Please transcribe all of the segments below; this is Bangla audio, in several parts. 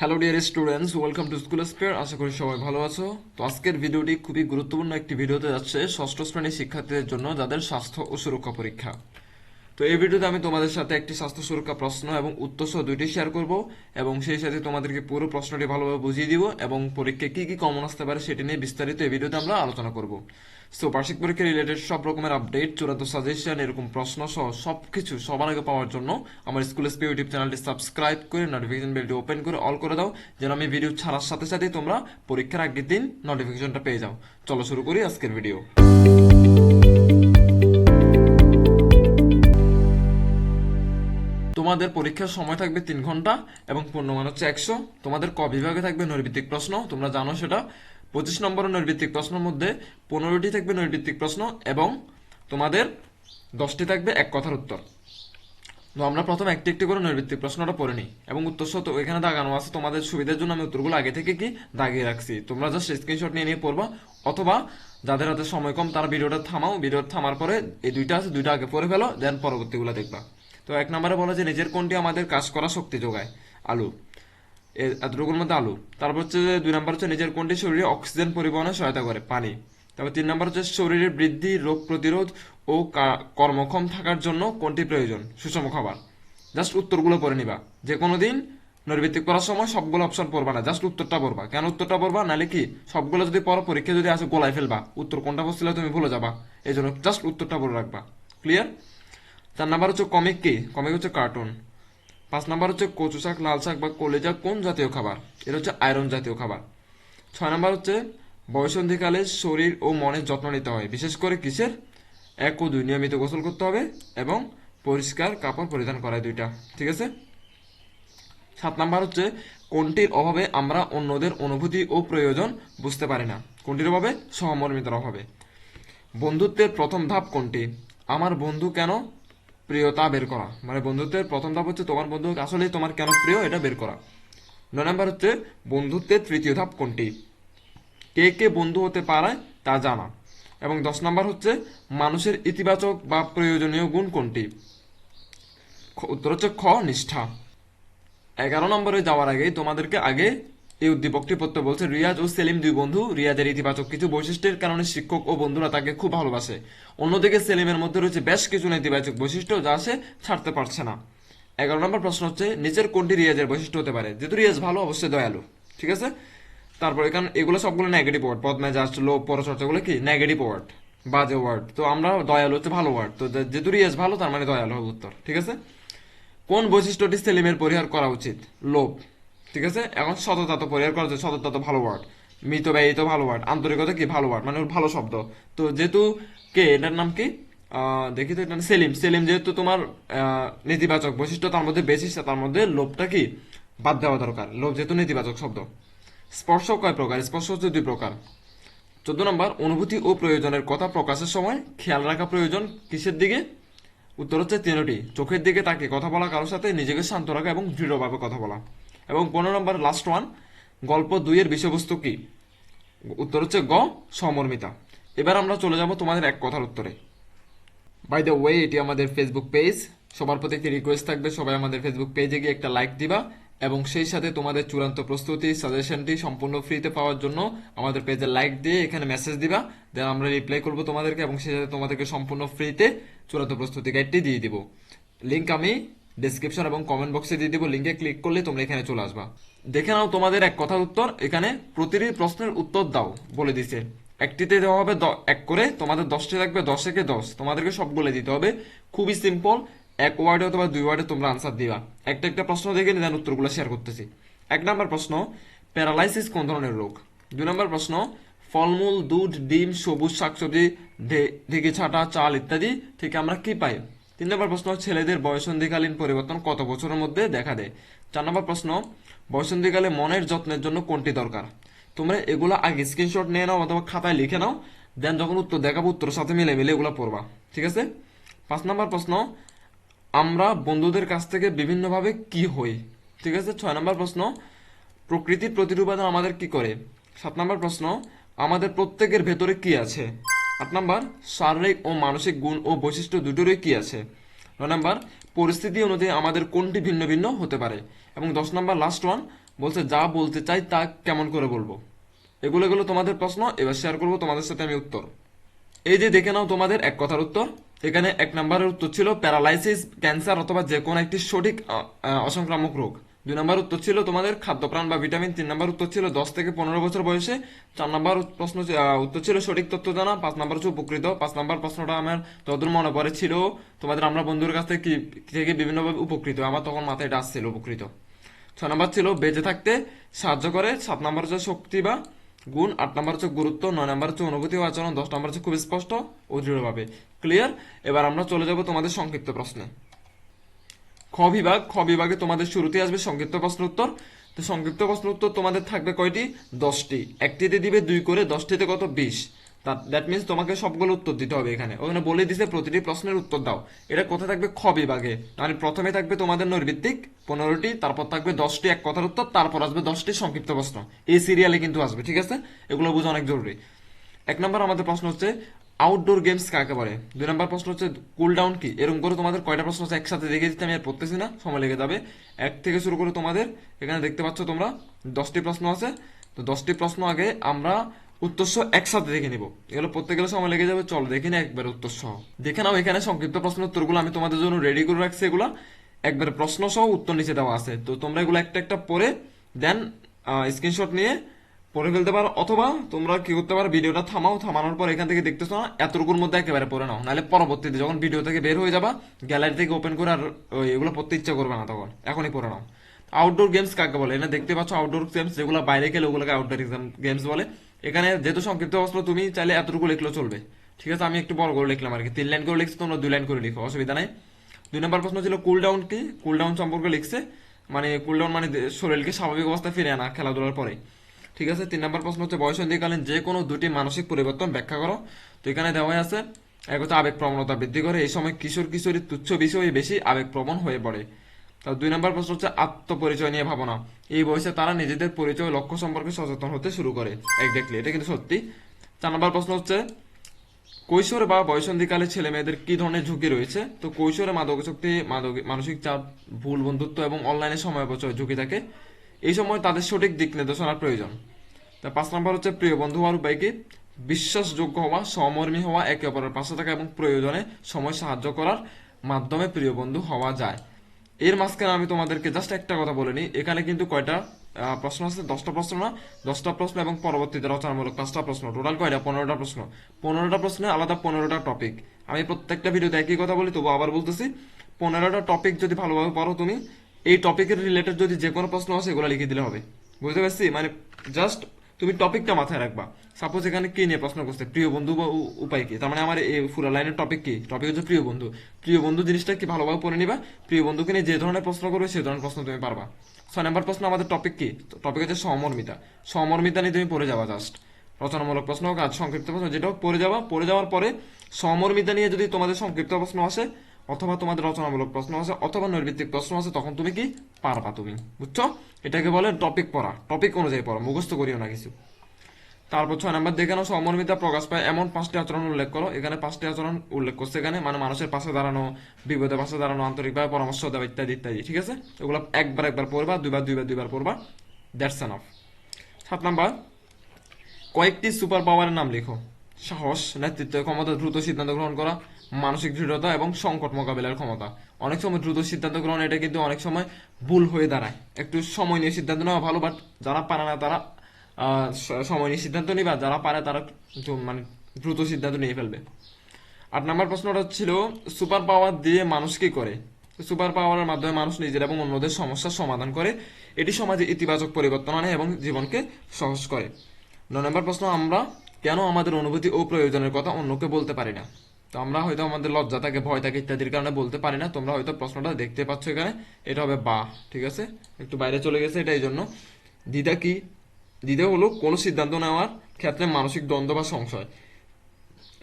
Hello dear students welcome to school spare আশা করি সবাই ভালো আছো। তো আজকের ভিডিওটি খুবই গুরুত্বপূর্ণ একটি ভিডিওতে যাচ্ছে ষষ্ঠ শ্রেণির শিক্ষার্থীদের জন্য যাদের স্বাস্থ্য ও সুরক্ষা পরীক্ষা। তো এই ভিডিওতে আমি তোমাদের সাথে একটি স্বাস্থ্য সুরক্ষা প্রশ্ন এবং উত্তর সহ দুইটি শেয়ার করব এবং সেই সাথে তোমাদেরকে পুরো প্রশ্নটি ভালোভাবে বুঝিয়ে দিব এবং পরীক্ষায় কি কি কমন আসতে পারে সেটি নিয়ে বিস্তারিত এই ভিডিওতে আমরা আলোচনা করব। সো বার্ষিক পরীক্ষা রিলেটেড সব রকমের আপডেট চূড়ান্ত সাজেশন এরকম প্রশ্ন সহ সব কিছু সবার আগে পাওয়ার জন্য আমার স্কুল এসপি ইউটিউব চ্যানেলটি সাবস্ক্রাইব করে নোটিফিকেশন বেলটি ওপেন করে অল করে দাও, যেন আমি ভিডিও ছাড়ার সাথে সাথেই তোমরা পরীক্ষার আগের দিন নোটিফিকেশনটা পেয়ে যাও। চলো শুরু করি আজকের ভিডিও তোমাদের পরীক্ষার সময় থাকবে তিন ঘণ্টা এবং পূর্ণমান হচ্ছে একশো। তোমাদের ক বিভাগে থাকবে নৈর্ভিত্তিক প্রশ্ন, তোমরা জানো সেটা। পঁচিশ নম্বরের নৈর্ভিত্তিক প্রশ্নের মধ্যে পনেরোটি থাকবে নৈর্ভিত্তিক প্রশ্ন এবং তোমাদের দশটি থাকবে এক কথার উত্তর। তো আমরা প্রথম একটি একটি করে নৈর্ভিত্তিক প্রশ্নটা পড়ে নিই এবং উত্তর তো এখানে দাগানো আছে। তোমাদের সুবিধার জন্য আমি উত্তরগুলো আগে থেকে কি দাগিয়ে রাখছি। তোমরা জাস্ট স্ক্রিনশট নিয়ে নিয়ে পড়বা অথবা যাদের হাতে সময় কম তারা ভিডিওটা থামাও। ভিডিও থামার পরে এই দুইটা আছে, দুইটা আগে পড়ে ফেলো দেন পরবর্তীগুলো দেখবা। তো এক নম্বরে বলা যে নিজের কোনটি আমাদের কাজ করা শক্তি যোগায়? আলু। এতটুকুর মধ্যে আলু। তারপর হচ্ছে যে দুই নম্বর হচ্ছে নিজের কোনটি শরীরে অক্সিজেন পরিবহনে সহায়তা করে? পানি। তারপর তিন নম্বর হচ্ছে শরীরের বৃদ্ধি, রোগ প্রতিরোধ ও কর্মক্ষম থাকার জন্য কোনটি প্রয়োজন? সুষম খাবার। জাস্ট উত্তরগুলো পড়ে নিবা। যে কোনো দিন নৈর্ভিত্তিক করার সময় সবগুলো অপশন পড়বা না। জাস্ট উত্তরটা পড়বা। কেন উত্তরটা পড়বা? নালে কি? সবগুলো যদি পড়ো, পরীক্ষা যদি আসে, গোলায় ফেলবা। উত্তর কোনটা বসছিল তুমি ভুলে যাবা। এই জন্য জাস্ট উত্তরটা পড়ে রাখবা। ক্লিয়ার চার নাম্বার হচ্ছে কমিক কি? কমিক হচ্ছে কার্টুন। পাঁচ নাম্বার হচ্ছে কচু শাক, লাল শাক বা কলেজা কোন জাতীয় খাবার? এটা হচ্ছে আয়রন জাতীয় খাবার। ছয় নাম্বার হচ্ছে বয়সন্ধিকালে শরীর ও মনের যত্ন নিতে হয়। বিশেষ করে কিসের? এক ও দুই নিয়মিত গোসল করতে হবে এবং পরিষ্কার কাপড় পরিধান করা দুইটা। ঠিক আছে? সাত নাম্বার হচ্ছে কোনটির অভাবে আমরা অন্যদের অনুভূতি ও প্রয়োজন বুঝতে পারি না। কোনটির অভাবে? সহমর্মিতার অভাবে। বন্ধুত্বের প্রথম ধাপ কোনটি? আমার বন্ধু কেন প্রিয় তা বের করা। মানে বন্ধুত্বের প্রথম ধাপ হচ্ছে তোমার বন্ধু আসলে তোমার কেন প্রিয়, এটা বের করা। নয় নাম্বার হচ্ছে বন্ধুত্বের তৃতীয় ধাপ কোনটি? কে কে বন্ধু হতে পারে তা জানা। এবং দশ নাম্বার হচ্ছে মানুষের ইতিবাচক বা প্রয়োজনীয় গুণ কোনটি? উত্তর হচ্ছে খ, নিষ্ঠা। এগারো নম্বরে যাওয়ার আগে তোমাদেরকে আগে এই উদ্দীপকটি পড়তে বলছে, রিয়াজ ও সেলিম দুই বন্ধু, রিয়াজের ইতিবাচক কিছু বৈশিষ্ট্যের কারণে শিক্ষক ও বন্ধুরা তাকে খুব ভালোবাসে। অন্যদিকে সেলিমের মধ্যে রয়েছে বেশ কিছু নেতিবাচক বৈশিষ্ট্য যা সে ছাড়তে পারছে না। এগারো নম্বর প্রশ্ন হচ্ছে, নিচের কোনটি রিয়াজের বৈশিষ্ট্য হতে পারে? যেহেতু রিয়াজ ভালো, অবশ্যই দয়ালু। ঠিক আছে? তারপর এখানে, এগুলো সবগুলো নেগেটিভ ওয়ার্ড পদ্মেজাজ লোভ পরচর্চাগুলো কি? নেগেটিভ ওয়ার্ড বাজে ওয়ার্ড তো আমরা দয়ালু হচ্ছে ভালো ওয়ার্ড তো যেহেতু রিয়াজ ভালো, তার মানে দয়ালু হবে উত্তর। ঠিক আছে? কোন বৈশিষ্ট্যটি সেলিমের পরিহার করা উচিত? লোভ ঠিক আছে? এখন সততা তো পরিহার করা উচিত সততা তো ভালো ওয়ার্ড মৃত ব্যয়ী তো ভালো ওয়ার্ড আন্তরিকতা কি? ভালো ওয়ার্ড মানে ওর ভালো শব্দ। তো যেহেতু কে? এটার নাম কি? দেখি তো এটা সেলিম। সেলিম যেহেতু তোমার নেতিবাচক বৈশিষ্ট্য, তার মধ্যে বেশি তার মধ্যে লোভটা কি? বাদ দেওয়া দরকার। লোভ যেহেতু নেতিবাচক শব্দ। স্পর্শ কয় প্রকার? স্পর্শ হচ্ছে দুই প্রকার। চোদ্দ নম্বর, অনুভূতি ও প্রয়োজনের কথা প্রকাশের সময় খেয়াল রাখা প্রয়োজন কিসের দিকে? উত্তর হচ্ছে তিনটি। চোখের দিকে তাকে কথা বলা, কারোর সাথে নিজেকে শান্ত রাখা এবং দৃঢ়ভাবে কথা বলা। এবং পনেরো নম্বর লাস্ট ওয়ান গল্প দুইয়ের বিষয়বস্তু কি? উত্তর হচ্ছে গ, সমর্মিতা। এবার আমরা চলে যাব তোমাদের এক কথার উত্তরে। বাই দ্য ওয়ে এটি আমাদের ফেসবুক পেজ সবার প্রতি একটি রিকোয়েস্ট থাকবে, সবাই আমাদের ফেসবুক পেজে গিয়ে একটা লাইক দিবা এবং সেই সাথে তোমাদের চূড়ান্ত প্রস্তুতি সাজেশনটি সম্পূর্ণ ফ্রিতে পাওয়ার জন্য আমাদের পেজে লাইক দিয়ে এখানে মেসেজ দিবা। দেন আমরা রিপ্লাই করব তোমাদেরকে এবং সেই সাথে তোমাদেরকে সম্পূর্ণ ফ্রিতে চূড়ান্ত প্রস্তুতি গাইডটি দিয়ে দিব। লিঙ্ক আমি ডেসক্রিপশন এবং কমেন্ট বক্সে দিয়ে দিব লিঙ্কে ক্লিক করলে তোমরা এখানে চলে আসবা। দেখে নাও তোমাদের এক কথার উত্তর, এখানে প্রতিটি প্রশ্নের উত্তর দাও, বলে দিছে। একটিতে দেওয়া হবে এক করে, তোমাদের দশটি থাকবে দশ থেকে দশ। তোমাদেরকে সব বলে দিতে হবে। খুবই সিম্পল এক ওয়ার্ডে অথবা দুই ওয়ার্ডে তোমরা আনসার দিবা। একটা একটা প্রশ্ন দেখে দেন উত্তরগুলো শেয়ার করতেছি। এক নম্বর প্রশ্ন প্যারালাইসিস কোন ধরনের রোগ? দুই নম্বর প্রশ্ন, ফলমূল, দুধ, ডিম, সবুজ শাকসবজি ঢেকে ছাটা, চাল ইত্যাদি থেকে আমরা কি পাই? তিন নম্বর প্রশ্ন, ছেলেদের বয়সন্ধিকালীন পরিবর্তন কত বছরের মধ্যে দেখা দেয়? চার নম্বর প্রশ্ন, বয়সন্ধিকালে মনের যত্নের জন্য কোনটি দরকার? তোমরা এগুলো আগে স্ক্রিনশট নিয়ে নাও অথবা খাতায় লিখে নাও দেন যখন উত্তর দেখাবো, উত্তরের সাথে মিলে মিলে এগুলো পড়বা, ঠিক আছে? পাঁচ নম্বর প্রশ্ন, আমরা বন্ধুদের কাছ থেকে বিভিন্নভাবে কি হই? ঠিক আছে? ছয় নম্বর প্রশ্ন, প্রকৃতির প্রতিরূপাদান আমাদের কি করে? সাত নম্বর প্রশ্ন, আমাদের প্রত্যেকের ভেতরে কি আছে? আট নম্বর, শারীরিক ও মানসিক গুণ ও বৈশিষ্ট্য দুটোরই কি আছে? নয় নম্বর, পরিস্থিতি অনুযায়ী আমাদের কোনটি ভিন্ন ভিন্ন হতে পারে? এবং দশ নম্বর লাস্ট ওয়ান বলছে যা বলতে চাই তা কেমন করে বলব? এগুলো এগুলো তোমাদের প্রশ্ন, এবার শেয়ার করব তোমাদের সাথে আমি উত্তর। এই যে দেখে নাও তোমাদের এক কথার উত্তর। এখানে এক নম্বরের উত্তর ছিল প্যারালাইসিস ক্যান্সার অথবা যে কোনো একটি সঠিক অসংক্রামক রোগ। দুই নম্বর উত্তর ছিল তোমাদের খাদ্যপ্রাণ বা ভিটামিন, তিন নম্বর উত্তর ছিল দশ থেকে পনেরো বছর বয়সে, চার নম্বর প্রশ্ন উত্তর ছিল সঠিক তথ্য জানা, পাঁচ নম্বর হচ্ছে উপকৃত, পাঁচ নম্বর প্রশ্নটা আমার ততদূর মনে পড়ে ছিল, তোমাদের আমরা বন্ধুর কাছ থেকে থেকে বিভিন্নভাবে উপকৃত, আমার তখন মাথায় এটা আসছিল উপকৃত। ছয় নম্বর ছিল বেঁচে থাকতে সাহায্য করে, সাত নম্বর হচ্ছে শক্তি বা গুণ, আট নম্বর হচ্ছে গুরুত্ব, নয় নম্বর হচ্ছে অনুভূতি ও আচরণ, দশ নম্বর হচ্ছে খুব স্পষ্ট ও দৃঢ়ভাবে। ক্লিয়ার এবার আমরা চলে যাব তোমাদের সংক্ষিপ্ত প্রশ্নে। খ বিভাগ, খ বিভাগে তোমাদের শুরুতে আসবে সংক্ষিপ্ত প্রশ্ন উত্তর তো সংক্ষিপ্ত প্রশ্ন উত্তর তোমাদের থাকবে কয়টি? দশটি। একটিতে দিবে দুই করে, দশটিতে কত? বিশ। দ্যাট মিনস তোমাকে সবগুলো উত্তর দিতে হবে এখানে। ওখানে বলে দিছে প্রতিটি প্রশ্নের উত্তর দাও। এটা কোথায় থাকবে? খ বিভাগে। মানে প্রথমে থাকবে তোমাদের নৈর্ভিত্তিক পনেরোটি, তারপর থাকবে দশটি, এক কথার উত্তর, তারপর আসবে দশটি সংক্ষিপ্ত প্রশ্ন। এই সিরিয়ালে কিন্তু আসবে, ঠিক আছে? এগুলো বোঝা অনেক জরুরি। এক নম্বর আমাদের প্রশ্ন হচ্ছে আউটডোর গেমস কাকে বলে? দুই নম্বর প্রশ্ন হচ্ছে কুল ডাউন কি? এরকম করে তোমাদের কয়টা প্রশ্ন আছে একসাথে দেখে দিতে, আমি আর পড়তেছি না, সময় লেগে যাবে। এক থেকে শুরু করে তোমাদের, এখানে দেখতে পাচ্ছ তোমরা, দশটি প্রশ্ন আছে। তো দশটি প্রশ্ন আগে আমরা উত্তরসহ একসাথে দেখে নিব। এগুলো পড়তে গেলে সময় লেগে যাবে, চলো দেখে না একবার উত্তর সহ। দেখে নাও এখানে সংক্ষিপ্ত প্রশ্ন উত্তরগুলো, আমি তোমাদের জন্য রেডি করে রাখছি এগুলো। একবার প্রশ্ন সহ উত্তর নিচে দেওয়া আছে। তো তোমরা এগুলো একটা একটা পড়ে দেন স্ক্রিনশট নিয়ে পড়ে ফেলতে পারো, অথবা তোমরা কি করতে পারো, ভিডিওটা থামাও, থামানোর পর এখান থেকে দেখতেছো না, এতটুকুর মধ্যে একেবারে পড়ে নাও। নাহলে পরবর্তীতে যখন ভিডিও থেকে বের হয়ে যাবা গ্যালারি থেকে ওপেন করে আর এগুলো পড়তে ইচ্ছা করবে না তখন। এখনই পড়ে নাও। আউটডোর গেমস কাকে বলে? এখানে দেখতে পাচ্ছ আউটডোর গেমস যেগুলো বাইরে গেলে ওগুলোকে আউটডোর গেমস বলে। এখানে যেহেতু সংক্ষিপ্ত অস্ত্র, তুমি চাইলে এতটুকু লিখলেও চলবে। ঠিক আছে, আমি একটু বড় করে লিখলাম আর কি। তিন লাইন করে লিখছি, তোমরা দুই লাইন করে লিখো, অসুবিধা নাই। দুই নম্বর প্রশ্ন ছিল কুল ডাউন কি? কুল ডাউন সম্পর্কে লিখছে। মানে কুল ডাউন মানে শরীরকে স্বাভাবিক অবস্থায় ফিরে আনা, খেলাধুলার পরে। ঠিক আছে, তিন নম্বর প্রশ্ন হচ্ছে, বয়সন্ধিকালীন যে কোনো দুটি মানসিক পরিবর্তন ব্যাখ্যা করো। তো এখানে দেওয়া আছে, এক হচ্ছে আবেগ প্রবণতা বৃদ্ধি করে, এই সময় কিশোর কিশোরী তুচ্ছ বিষয়ে বেশি আবেগ প্রবণ হয়ে পড়ে। তার দুই নম্বর প্রশ্ন হচ্ছে, আত্মপরিচয় নিয়ে ভাবনা। এই বয়সে তারা নিজেদের পরিচয় লক্ষ্য সম্পর্কে সচেতন হতে শুরু করে। একজাক্টলি এটা কিন্তু সত্যি। চার নম্বর প্রশ্ন হচ্ছে, কৈশোর বা বয়সন্ধিকালে ছেলে মেয়েদের কি ধরনের ঝুঁকি রয়েছে? তো কৈশোরে মাদকাসক্তি, মাদক, মানসিক চাপ, ভুল বন্ধুত্ব এবং অনলাইনে সময় অপচয় ঝুঁকি থাকে। এই সময় তাদের সঠিক দিক নির্দেশনার প্রয়োজন। তা পাঁচ নম্বর হচ্ছে প্রিয় বন্ধু হওয়ার উপায় কি? বিশ্বাসযোগ্য হওয়া, সমর্মী হওয়া একে অপরের পাশে থাকা এবং প্রয়োজনে সময় সাহায্য করার মাধ্যমে প্রিয় বন্ধু হওয়া যায়। এর মাঝখানে আমি তোমাদেরকে জাস্ট একটা কথা বলে নিই। এখানে কিন্তু কয়টা প্রশ্ন আছে? দশটা প্রশ্ন না? দশটা প্রশ্ন এবং পরবর্তীতে রচনামূলক পাঁচটা প্রশ্ন। টোটাল কয়টা? পনেরোটা প্রশ্ন। পনেরোটা প্রশ্নে আলাদা পনেরোটা টপিক আমি প্রত্যেকটা ভিডিওতে একই কথা বলি তবু আবার বলতেছি, পনেরোটা টপিক যদি ভালোভাবে পড়ো তুমি এই টপিকের রিলেটেড যদি যে কোনো প্রশ্ন আসে, এগুলো লিখে দিলে হবে। বুঝতে পারছি? মানে জাস্ট তুমি টপিকটা মাথায় রাখবা। সাপোজ এখানে কে নিয়ে প্রশ্ন করছে? প্রিয় বন্ধু বা উপায় কি? তার মানে আমার এই পুরো লাইনের টপিক কি? টপিক হচ্ছে প্রিয় বন্ধু। প্রিয় বন্ধু জিনিসটা কি ভালোভাবে পড়ে নিবা? প্রিয় বন্ধুকে নিয়ে যে ধরনের প্রশ্ন করবে সেই ধরনের প্রশ্ন তুমি পারবা। ছয় নম্বর প্রশ্ন, আমাদের টপিক কি? টপিক হচ্ছে সমর্মিতা। সমর্মিতা নিয়ে তুমি পড়ে যাবা জাস্ট রচনামূলক প্রশ্ন হোক আর সংক্ষিপ্ত প্রশ্ন, যেটা হোক, পড়ে যাওয়া পড়ে যাওয়ার পরে সমর্মিতা নিয়ে যদি তোমাদের সংক্ষিপ্ত প্রশ্ন আসে অথবা তোমাদের রচনামূলক প্রশ্ন আছে, অথবা নৈর্ভিত্তিক প্রশ্ন আছে, তখন তুমি কি পারবা তুমি, বুঝছ? এটাকে বলে টপিক পড়া টপিক অনুযায়ী পড়া, মুখস্থ করিও না কিছু। তারপর ছয় নম্বর, দেখে নাও সমর্মিতা প্রকাশ পায়, এমন পাঁচটি আচরণ উল্লেখ করো, এখানে পাঁচটি আচরণ উল্লেখ করছে এখানে মানে মানুষের পাশে দাঁড়ানো, বিপদে পাশে দাঁড়ানো, আন্তরিকভাবে পরামর্শ দেওয়া, ইত্যাদি ইত্যাদি, ঠিক আছে? এগুলো একবার একবার পড়বা, দুইবার দুইবার দুইবার পড়বা দ্যাটস এনাফ সাত নাম্বার, কয়েকটি সুপার পাওয়ারের নাম লিখো। সাহস, নেতৃত্ব, ক্ষমতা দ্রুত সিদ্ধান্ত গ্রহণ করা, মানসিক দৃঢ়তা এবং সংকট মোকাবিলার ক্ষমতা। অনেক সময় দ্রুত সিদ্ধান্ত গ্রহণ, এটা কিন্তু অনেক সময় ভুল হয়ে দাঁড়ায়। একটু সময় নিয়ে সিদ্ধান্ত নেওয়া ভালো বাট যারা পারে না তারা সময় নিয়ে সিদ্ধান্ত নিবা, যারা পারে তারা মানে দ্রুত সিদ্ধান্ত নিয়ে ফেলবে। আট নম্বর প্রশ্নটা ছিল সুপার পাওয়ার দিয়ে মানুষ কি করে? সুপার পাওয়ারের মাধ্যমে মানুষ নিজের এবং অন্যদের সমস্যার সমাধান করে। এটি সমাজে ইতিবাচক পরিবর্তন আনে এবং জীবনকে সহজ করে। নয় নম্বর প্রশ্ন, আমরা কেন আমাদের অনুভূতি ও প্রয়োজনের কথা অন্যকে বলতে পারি না? তো আমরা হয়তো আমাদের লজ্জা থাকে, ভয় থাকে ইত্যাদির কারণে বলতে পারি না। তোমরা হয়তো প্রশ্নটা দেখতে পাচ্ছ এখানে। এটা হবে বা, ঠিক আছে? একটু বাইরে চলে গেছে এটা এই জন্য দ্বিধা কি? দ্বিধা হলো কোনো সিদ্ধান্ত নেওয়ার ক্ষেত্রে মানসিক দ্বন্দ্ব বা সংশয়।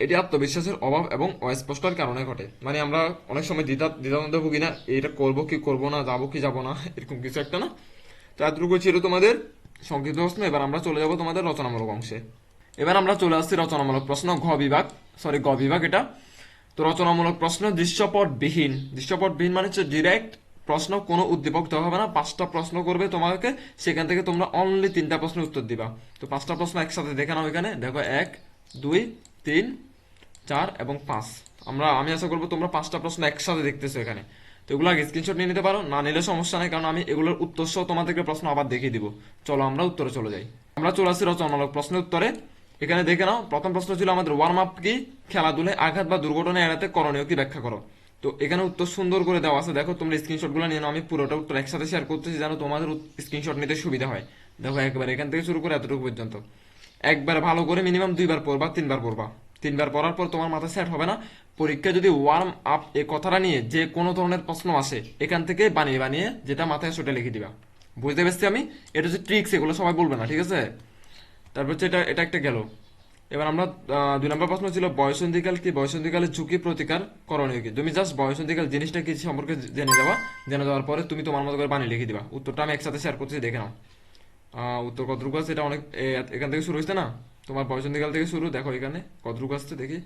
এটি আত্মবিশ্বাসের অভাব এবং অস্পষ্টর কারণে ঘটে। মানে আমরা অনেক সময় দ্বিধা, দ্বিধাদ্বন্দ্বে ভুগি না, এটা করব কি করব না, যাব কি যাব না, এরকম কিছু একটা না? তো এতটুকু ছিল তোমাদের সংক্ষিপ্ত প্রশ্ন। এবার আমরা চলে যাব তোমাদের রচনামূলক অংশে। এবার আমরা চলে আসছি রচনামূলক প্রশ্ন, ঘ বিভাগ সরি গ বিভাগ এটা। তো রচনামূলক প্রশ্ন, দৃশ্যপটবিহীন। দৃশ্যপটবিহীন মানে হচ্ছে ডিরেক্ট প্রশ্ন, কোনো উদ্দীপক দেওয়া হবে না, পাঁচটা প্রশ্ন করবে তোমাকে, সেখান থেকে তোমরা অনলি তিনটা প্রশ্নের উত্তর দিবা। তো পাঁচটা প্রশ্ন একসাথে দেখে নাও এখানে। দেখো, এক, দুই, তিন, চার এবং পাঁচ। আমরা, আমি আশা করব তোমরা পাঁচটা প্রশ্ন একসাথে দেখতেছো এখানে। তো এগুলো আগে স্ক্রিনশট নিয়ে নিতে পারো, না নিলে সমস্যা নেই, কারণ আমি এগুলোর উত্তর সহ তোমাদেরকে প্রশ্ন আবার দেখিয়ে দিব। চলো আমরা উত্তরে চলে যাই। আমরা চলে আসছি রচনামূলক প্রশ্নের উত্তরে। এখানে দেখে নাও, প্রথম প্রশ্ন ছিল আমাদের ওয়ার্ম আপ কি? খেলাধুলায় আঘাত বা দুর্ঘটনা এড়াতে করণীয় কি ব্যাখ্যা করো। তো এখানে উত্তর সুন্দর করে দেওয়া আছে। দেখো, তোমরা স্ক্রিনশটগুলো নিয়ে নাও, আমি পুরোটা উত্তর একসাথে শেয়ার করতেছি যেন তোমাদের স্ক্রিনশট নিতে সুবিধা হয়। দেখো, একবার এখান থেকে শুরু করে এতটুকু পর্যন্ত। একবার ভালো করে মিনিমাম দুইবার পড়বা, তিনবার পড়বা। তিনবার পড়ার পর তোমার মাথা সেট হবে না। পরীক্ষা যদি ওয়ার্ম আপ এই কথাটা নিয়ে যে কোনো ধরনের প্রশ্ন আসে, এখান থেকে বানিয়ে বানিয়ে যেটা মাথায় সেটা লিখে দিবা। বুঝতে পেরেছি আমি? এটা হচ্ছে ট্রিক্স এগুলো সবাই বলবে না, ঠিক আছে? তারপর হচ্ছে এটা এটা একটা গেল। এবার আমরা দুই নম্বর প্রশ্ন ছিল, বয়সন্ধিকাল কি? বয়সন্ধিকালের ঝুঁকি প্রতিকার করণীয় কি? তুমি জাস্ট বয়সন্ধিকাল জিনিসটা কি সম্পর্কে জেনে যাওয়া জেনে যাওয়ার পরে তুমি তোমার মতো করে বানিয়ে লিখে দিবা। উত্তরটা আমি একসাথে শেয়ার করছি, দেখে নাও। উত্তর কতটুকু আছে? এটা অনেক এখান থেকে শুরু হয়েছে না? তোমার বয়সন্ধিকাল থেকে শুরু, দেখো এখানে কতটুকু আসছে, দেখি।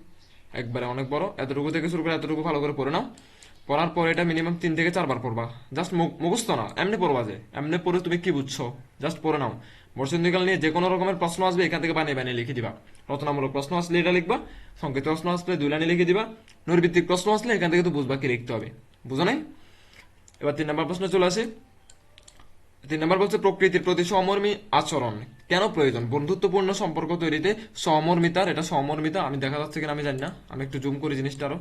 একবারে অনেক বড়। এতটুকু থেকে শুরু করে এতটুকু ভালো করে পড়ে নাও। পড়ার পর এটা মিনিমাম তিন থেকে চারবার পড়বা। জাস্ট মুখস্থ না, এমনি পড়বা যে। এমনি পড়ে তুমি কি বুঝছ? জাস্ট পড়ে নাও। বর্ষন্তিকাল নিয়ে যে কোনো রকমের প্রশ্ন আসবে, এখান থেকে বানিয়ে বানিয়ে লিখে দিবা। রচনামূলক প্রশ্ন আসলে এটা লিখবা সংকেত প্রশ্ন আসলে দুই লাইনে লিখে দিবা নৈর্ভিত্তিক প্রশ্ন আসলে এখান থেকে তো বুঝবা কি লিখতে হবে। বুঝো নাই? এবার তিন নম্বর প্রশ্ন চলে আসে। তিন নম্বর বলছে, প্রকৃতির প্রতি সমর্মী আচরণ কেন প্রয়োজন? বন্ধুত্বপূর্ণ সম্পর্ক তৈরিতে সমর্মিতার এটা সমর্মিতা, আমি দেখা যাচ্ছে কিনা আমি জানি না। আমি একটু জুম করি জিনিসটা আরও।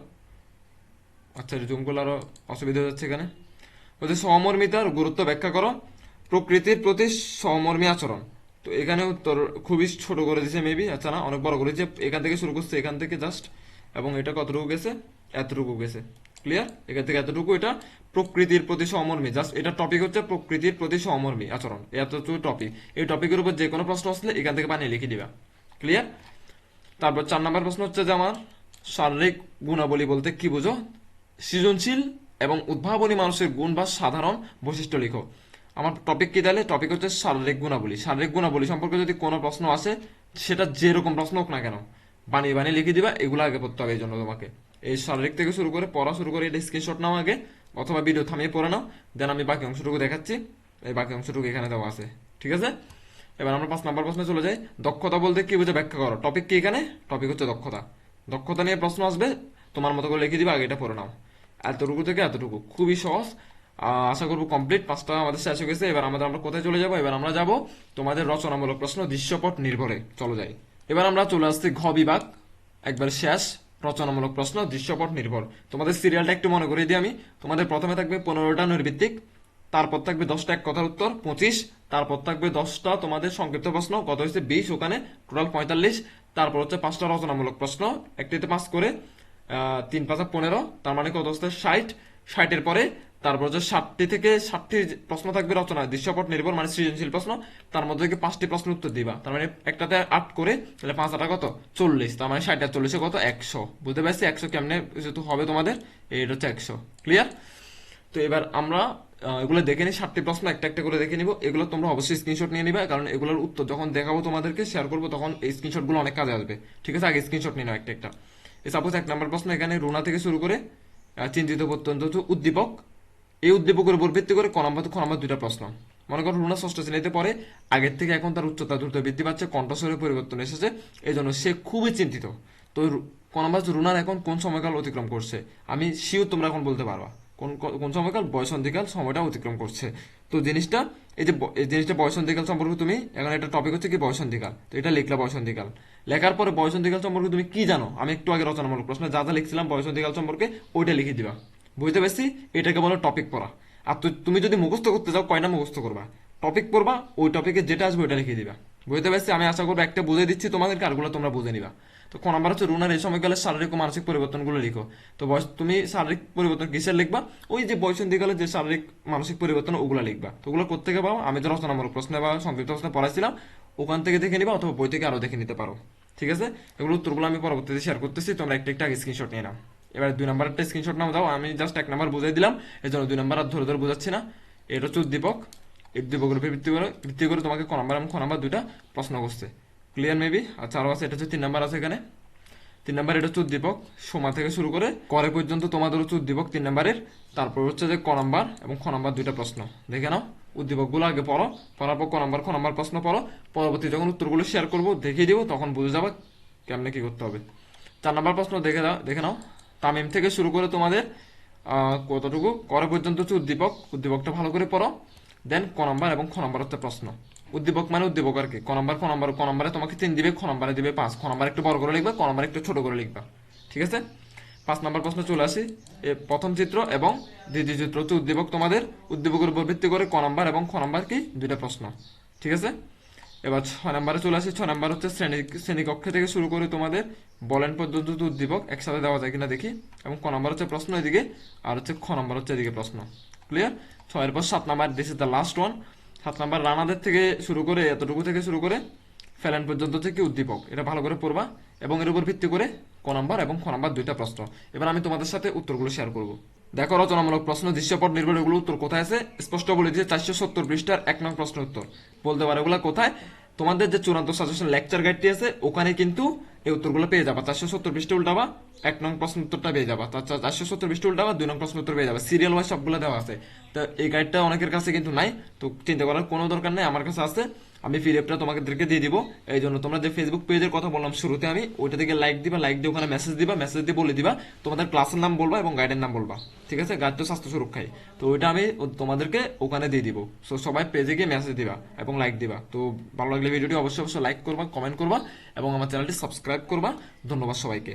আচ্ছা জুম করলে আরও অসুবিধা হচ্ছে এখানে। বলছে, সমর্মিতার গুরুত্ব ব্যাখ্যা করো। প্রকৃতির প্রতি সমর্মী আচরণ। তো এখানে উত্তর খুবই ছোট করে দিয়েছে মেবি আচ্ছা না, অনেক বড় করেছে এখান থেকে শুরু করছে, এখান থেকে জাস্ট এবং এটা কতটুকু গেছে? এতটুকু গেছে। ক্লিয়ার এখান থেকে এতটুকু, এটা প্রকৃতির প্রতি সমর্মী। জাস্ট এটা টপিক হচ্ছে প্রকৃতির প্রতি সমর্মী আচরণ। এতটুকু টপিক এই টপিকের উপর যে কোনো প্রশ্ন আসলে এখান থেকে বানিয়ে লিখে দিবা। ক্লিয়ার তারপর চার নম্বর প্রশ্ন হচ্ছে যে আমার শারীরিক গুণাবলী বলতে কি বুঝো? সৃজনশীল এবং উদ্ভাবনী মানুষের গুণ বা সাধারণ বৈশিষ্ট্য লিখো। আমার টপিক কি তাহলে? টপিক হচ্ছে শারীরিক গুণাবলী। শারীরিক গুণাবলী সম্পর্কে যদি কোনো প্রশ্ন আসে, সেটা যেরকম প্রশ্ন হোক না কেন, বানিয়ে বানিয়ে লিখে দিবা, এগুলো আগে পড়তে হবে এই জন্য তোমাকে। এই শারীরিক থেকে শুরু করে, পড়া শুরু করে, এটা স্ক্রিনশট নাও আগে, অথবা ভিডিও থামিয়ে পড়ে নাও দেন আমি বাকি অংশটুকু দেখাচ্ছি। এই বাকি অংশটুকু এখানে দেওয়া আছে, ঠিক আছে? এবার আমরা পাঁচ নম্বর প্রশ্নে চলে যাই। দক্ষতা বলতে কি বুঝে ব্যাখ্যা করো। টপিক কি এখানে? টপিক হচ্ছে দক্ষতা। দক্ষতা নিয়ে প্রশ্ন আসবে, তোমার মতো করে লিখে দিবে, আগে এটা পড়ে নাও। এতটুকু থেকে এতটুকু। খুবই সহজ। আশা করব কমপ্লিট পাঁচটা আমাদের শেষ হয়ে গেছে। এবার আমাদের আমরা কোথায় চলে যাব? এবার আমরা যাব তোমাদের রচনামূলক প্রশ্ন, দৃশ্যপট নির্ভরে। চলো যাই। এবার আমরা চলে আসছি ঘ বিভাগ। একবার শেষ রচনামূলক প্রশ্ন, দৃশ্যপট নির্ভর। তোমাদের সিরিয়ালটা একটু মনে করে দিই আমি। তোমাদের প্রথমে থাকবে পনেরোটা নৈর্ভিত্তিক তারপর থাকবে দশটা এক কথার উত্তর, পঁচিশ, তারপর থাকবে দশটা তোমাদের সংক্ষিপ্ত প্রশ্ন, কত হচ্ছে বিশ, ওখানে টোটাল পঁয়তাল্লিশ, তারপর হচ্ছে পাঁচটা রচনামূলক প্রশ্ন, একটিতে পাস করে তিন পাঁচা পনেরো, তার মানে কত হচ্ছে ষাট, ষাটের পরে তারপর হচ্ছে ষাটটি থেকে ষাটটি প্রশ্ন থাকবে রচনা, দৃশ্যপট, নির্ভর মানে সৃজনশীল প্রশ্ন। তার মধ্যে থেকে পাঁচটি প্রশ্ন উত্তর দিবা। তার মানে একটাতে আট করে, তাহলে পাঁচ আটা কত? চল্লিশ। তার মানে ষাট আর চল্লিশে কত? একশো। বুঝতে পারছি? একশো কেমনে যেহেতু হবে তোমাদের এটা হচ্ছে একশো। ক্লিয়ার তো এবার আমরা এগুলো দেখে নিই, সাতটি প্রশ্ন একটা একটা করে দেখে নিব। এগুলো তোমরা অবশ্যই স্ক্রিনশট নিয়ে নিবে, কারণ এগুলোর উত্তর যখন দেখাবো তোমাদেরকে শেয়ার করব, তখন এই স্ক্রিনশটগুলো অনেক কাজে আসবে। ঠিক আছে? আগে স্ক্রিনশট নিয়ে নাও একটা একটা। সাপোজ এক নম্বর প্রশ্ন এখানে রুনা থেকে শুরু করে চিন্তিত প্রত্যন্ত উদ্দীপক এই উদ্দীপকের উপর ভিত্তি করে ক নম্বর খ দুইটা প্রশ্ন। মনে করো রুনা ষষ্ঠ শ্রেণীতে পড়ে, আগের থেকে এখন তার উচ্চতা দ্রুত বৃদ্ধি পাচ্ছে কণ্ঠস্বরের পরিবর্তন এসেছে এই জন্য সে খুবই চিন্তিত। তো রু- ক নম্বর হচ্ছে, রুনার এখন কোন সময়কাল অতিক্রম করছে? আমি শিওর তোমরা এখন বলতে পারবা। কোন কোন সময়কাল? বয়সন্ধিকাল সময়টা অতিক্রম করছে। তো জিনিসটা, এই যে এই জিনিসটা বয়সন্ধিকাল সম্পর্কে তুমি, এখন একটা টপিক হচ্ছে কি? বয়সন্ধিকাল। তো এটা লিখলা বয়সন্ধিকাল। লেখার পরে বয়সন্ধিকাল সম্পর্কে তুমি কি জানো? আমি একটু আগে রচনামূলক প্রশ্ন যা যা লিখছিলাম বয়সন্ধিকাল সম্পর্কে, ওইটা লিখে দিবা। বুঝতে পারছি? এটাকে বলো টপিক পড়া। আর তুমি যদি মুখস্থ করতে যাও, কয়টা মুখস্থ করবা? টপিক পড়বা, ওই টপিকে যেটা আসবে ওইটা লিখে দিবা। বুঝতে পারছি? আমি আশা করব একটা বুঝে দিচ্ছি তোমাদেরকে আরগুলো তোমরা বুঝে নিবা। তো কোন নাম্বার হচ্ছে রুনার এই সময়কালে শারীরিক ও মানসিক পরিবর্তনগুলো লিখো। তো বয়স, তুমি শারীরিক পরিবর্তন কিসের লিখবা? ওই যে বয়সন্ধিকালে যে শারীরিক মানসিক পরিবর্তন, ওগুলো লিখবা। তো ওগুলো করতে পারো আমি যে রচনামূলক প্রশ্ন বা সংক্ষিপ্ত প্রশ্ন পড়াইছিলাম, ওখান থেকে দেখে নিবা অথবা বই থেকে আরও দেখে নিতে পারো। ঠিক আছে? এগুলো উত্তরগুলো আমি পরবর্তীতে শেয়ার করতেছি, তোমরা একটা একটা স্ক্রিনশট নিয়ে নাও। এবার দুই নাম্বার একটা স্ক্রিনশট নাম দাও। আমি জাস্ট এক নাম্বার বুঝাই দিলাম। এই জন্য দুই নাম্বার আর ধরে ধরে বোঝাচ্ছি না। এটা হচ্ছে উদ্দীপক। এই উদ্দীপকের উপর ভিত্তি করে ভিত্তি করে তোমাকে ক নাম্বার এবং খ নাম্বার দুইটা প্রশ্ন করছে। ক্লিয়ার মেবি আচ্ছা আরও আছে, এটা হচ্ছে তিন নাম্বার আছে এখানে। তিন নাম্বার এটা হচ্ছে উদ্দীপক। সোমা থেকে শুরু করে করে পর্যন্ত তোমাদের হচ্ছে উদ্দীপক তিন নাম্বারের। তারপর হচ্ছে যে ক নাম্বার এবং খ নাম্বার দুইটা প্রশ্ন। দেখে নাও, উদ্দীপকগুলো আগে পড়ো। পড়ার পর ক নাম্বার, খ নাম্বার প্রশ্ন পড়ো। পরবর্তী যখন উত্তরগুলো শেয়ার করব, দেখিয়ে দিব, তখন বুঝে যাবে কেমনে কী করতে হবে। চার নাম্বার প্রশ্ন দেখে দাও, দেখে নাও। তামিম থেকে শুরু করে তোমাদের কতটুকু? করে পর্যন্ত হচ্ছে উদ্দীপক। উদ্দীপকটা ভালো করে পড়ো। দেন ক নাম্বার এবং খ নাম্বার হচ্ছে প্রশ্ন। উদ্দীপক মানে উদ্দীপক আর কি। ক নম্বর, খ নাম্বার ক নম্বরে তোমাকে তিন দিবে, খ নম্বরে দিবে পাঁচ। খ নম্বর একটু বড় করে লিখবা, ক নাম্বার একটু ছোট করে লিখবা। ঠিক আছে? পাঁচ নম্বর প্রশ্ন চলে আসি। প্রথম চিত্র এবং দ্বিতীয় চিত্র হচ্ছে উদ্দীপক। তোমাদের উদ্দীপকের উপর ভিত্তি করে ক নম্বর এবং খ নাম্বার কি? দুইটা প্রশ্ন। ঠিক আছে? এবার ছ নাম্বারে চলে আসি, ছ নাম্বার হচ্ছে শ্রেণি, শ্রেণীকক্ষ থেকে শুরু করে তোমাদের বলেন পর্যন্ত তো উদ্দীপক একসাথে দেওয়া যায় কিনা দেখি। এবং ক নাম্বার হচ্ছে প্রশ্ন এদিকে, আর হচ্ছে খ নাম্বার হচ্ছে এদিকে প্রশ্ন। ক্লিয়ার ছয়ের পর সাত number this is the last one সাত নাম্বার, রানাদের থেকে শুরু করে, এতটুকু থেকে শুরু করে, ফেলেন পর্যন্ত হচ্ছে কি উদ্দীপক, এটা ভালো করে পড়বা। এবং এর উপর ভিত্তি করে ক নাম্বার এবং খ নাম্বার দুইটা প্রশ্ন। এবার আমি তোমাদের সাথে উত্তরগুলো শেয়ার করব। দেখো, রচনামূলক প্রশ্ন, দৃশ্যপট নির্ভর এগুলো উত্তর কোথায় আছে? স্পষ্ট বলে দিয়েছে চারশো সত্তর পৃষ্ঠার এক নং প্রশ্ন উত্তর। বলতে পারে ওগুলা কোথায়? তোমাদের যে চূড়ান্ত সাজেশন লেকচার গাইডটি আছে, ওখানে কিন্তু এই উত্তরগুলো পেয়ে যাবা। চারশো সত্তর পৃষ্ঠা উল্টাবা, এক নং প্রশ্ন উত্তরটা পেয়ে যাবা। চারশো সত্তর পৃষ্ঠা উল্টাবা, দুই নং প্রশ্ন উত্তর পেয়ে যাবা। সিরিয়াল ওয়াইজ সবগুলো দেওয়া আছে। তো এই গাইডটা অনেকের কাছে কিন্তু নাই, তো চিন্তা করার কোনো দরকার নেই, আমার কাছে আছে। আমি পিডিএফটা তোমাদেরকে দিয়ে দিব। এই জন্য তোমরা যে ফেসবুক পেজের কথা বললাম শুরুতে, আমি ওইটা থেকে লাইক দিবা লাইক দিয়ে ওখানে মেসেজ দিবা মেসেজ দিয়ে বলে দিবা। তোমাদের ক্লাসের নাম বলবা এবং গাইডের নাম বলবা। ঠিক আছে? তো স্বাস্থ্য সুরক্ষায় তো ওইটা আমি তোমাদেরকে ওখানে দিয়ে দিব। সো সবাই পেজে গিয়ে মেসেজ দিবা এবং লাইক দিবা। তো ভালো লাগলে ভিডিওটি অবশ্যই অবশ্যই লাইক করবা কমেন্ট করবা এবং আমার চ্যানেলটি সাবস্ক্রাইব করবা। ধন্যবাদ সবাইকে।